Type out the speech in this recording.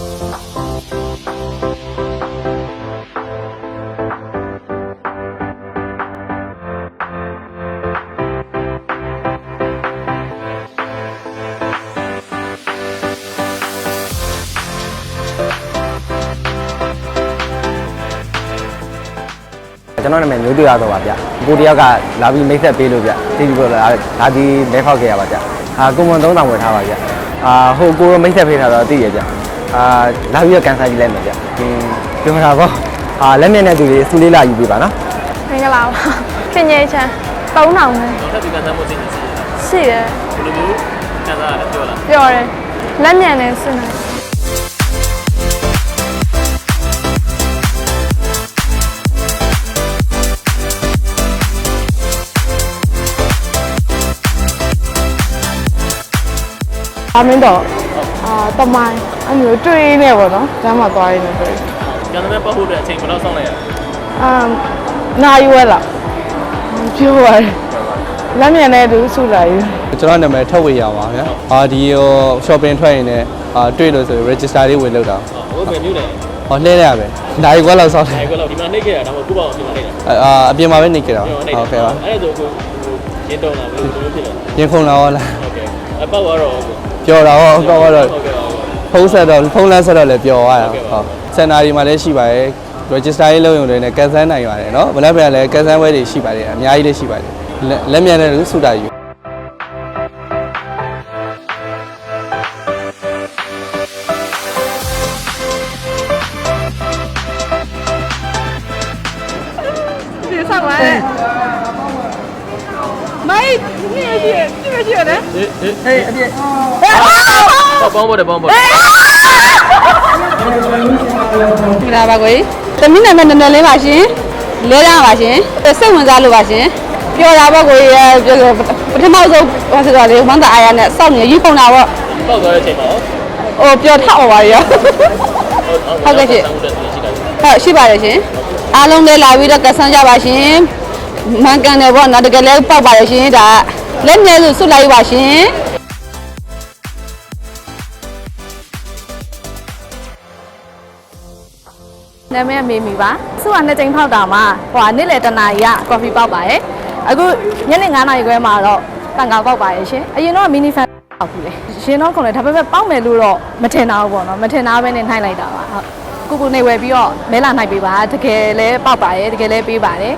ကျွန်တော်နာမည်မျိုးတွေ့ရတော့ပါဗျကိုတယောက်ကလာပြီးမိတ်ဆက်ပေးလို့ဗျသိပြီးတော့လာလာဒီလဲခောက်ခဲ့ရပါဗျအာကွန်မွန်3000ဝယ်ထားပါဗျအာဟိုကိုရမိတ်ဆက်ပေးထားတော့သိရဗျ အာလာပြီးတော့ကန်ဆယ်ကြည့်လိုက်မယ်ဗျอืมပြောတာပေါ့အာလက်မြင့်တဲ့သူတွေစူလေးလာယူပေးပါနော်မင်္ဂလာပါခင်ကြီးချမ်း3000ပဲထပ်ပြီးကန်ဆယ်မှုစိတ်နေစီရှိတယ်ဘယ်လိုမျိုးကန်ဆယ်ရလဲပြောလားပြောတယ်လက်မြန်နဲ့စနေအမင်းတော့ အာတမိုင်းအမျိုးတွေ့နေပေါ့နော်ကျမ်းမှာသွားရင်းနေတွေ့ကန်ဆယ်ပတ်ဖို့အတွက်အချိန်ဘယ်တော့စောင့်လိုက်ရလဲအာနိုင်ဝဲလားပြောပါရလက်မြန်တဲ့သူစုလိုက်ကျွန်တော်နာမည်ထုတ်ဝေရပါဗျာ။အာဒီရော shopping ထွက်ရင်လည်းအာတွေ့လို့ဆိုရင် register လေးဝင်လုပ်တာဟိုဘယ်မျိုးလဲ။ဟောလှည့်ရပဲ။ဒါကြီးကွာလောက်ဆောက်တယ်အဲကွယ်တော့ဒီမှာနှိပ်ခဲ့တာတော့ကိုပေါ့အောင်ဒီမှာနှိပ်တာ။အာအပြင်မှာပဲနေကြတာကျွန်တော်နှိပ်။ဟုတ်ကဲ့ပါအဲ့ဒါဆိုကိုရင်းတော့လာဘယ်လိုမျိုးဖြစ်လဲ။ရင်ခုန်လာရောလားဟုတ်ကဲ့အပတ်သွားတော့ကို။ ပျော်တာရောကောတော့ဟုတ်ကဲ့ပါဖုန်းဆက်တော့ဖုန်းလမ်းဆက်တော့လည်းပျော်သွားတာ။ဟုတ်။စင်နာဒီမှာလည်းရှိပါတယ်။ register လေးလုပ်ရုံတွေနဲ့ကန်ဆယ်နိုင်ပါတယ်နော်။ဘယ်လည်းပဲလည်းကန်ဆယ်ဝဲတွေရှိပါတယ်။အများကြီးလည်းရှိပါတယ်။လက်လက်မြန်တဲ့လူစုတာယူဒီဆောင်ပါလေ မိုက်နေရှိနေရှိရတယ်အေးအေးအေးအပြည့်ပေါင်းဖို့တယ်ပေါင်းဖို့မင်္ဂလာပါကိုတမီးနာမည်နည်းနည်းလေးပါရှင်လဲရပါရှင်စိတ်ဝင်စားလို့ပါရှင်ပြောတာပေါ့ကိုရဲ့ပထမဆုံးဟောဆိုတာလေးဝမ်းသာအားရနဲ့စောင့်နေရီးခုံတာပေါ့ပေါက်သွားတဲ့အချိန်မှာဟိုပြောထောက်ပါရဟုတ်ကဲ့ရှင်ဟုတ်ရှိပါတယ်ရှင်အားလုံးလည်းလာပြီးတော့ကဆန်းကြပါရှင် မှန်ကန်တယ်ပေါ့နော်တကယ်လည်းပောက်ပါတယ်ရှင်ဒါလက်မြဲစုဆွလိုက်ပါရှင်နာမည်မေမီပါစုကနှစ်ကြိမ်ဖောက်တာမှာဟိုကနေ့လယ်တနာရီကကော်ဖီပေါက်ပါရဲ့အခုညနေ9နာရီခွဲမှာတော့တန်ကာပေါက်ပါရဲ့ရှင်အရင်တော့မီနီဖန်ပေါက်ဘူးလေရှင်တော့ခုလည်းဒါပေမဲ့ပေါက်မယ်လို့တော့မထင်တာဘူးပေါ့နော်မထင်တာပဲနဲ့နှိုက်လိုက်တာပါဟုတ်ကိုကိုနေဝယ်ပြီးတော့မဲလာနှိုက်ပေးပါတကယ်လဲပေါက်ပါရဲ့တကယ်လဲပေးပါတယ်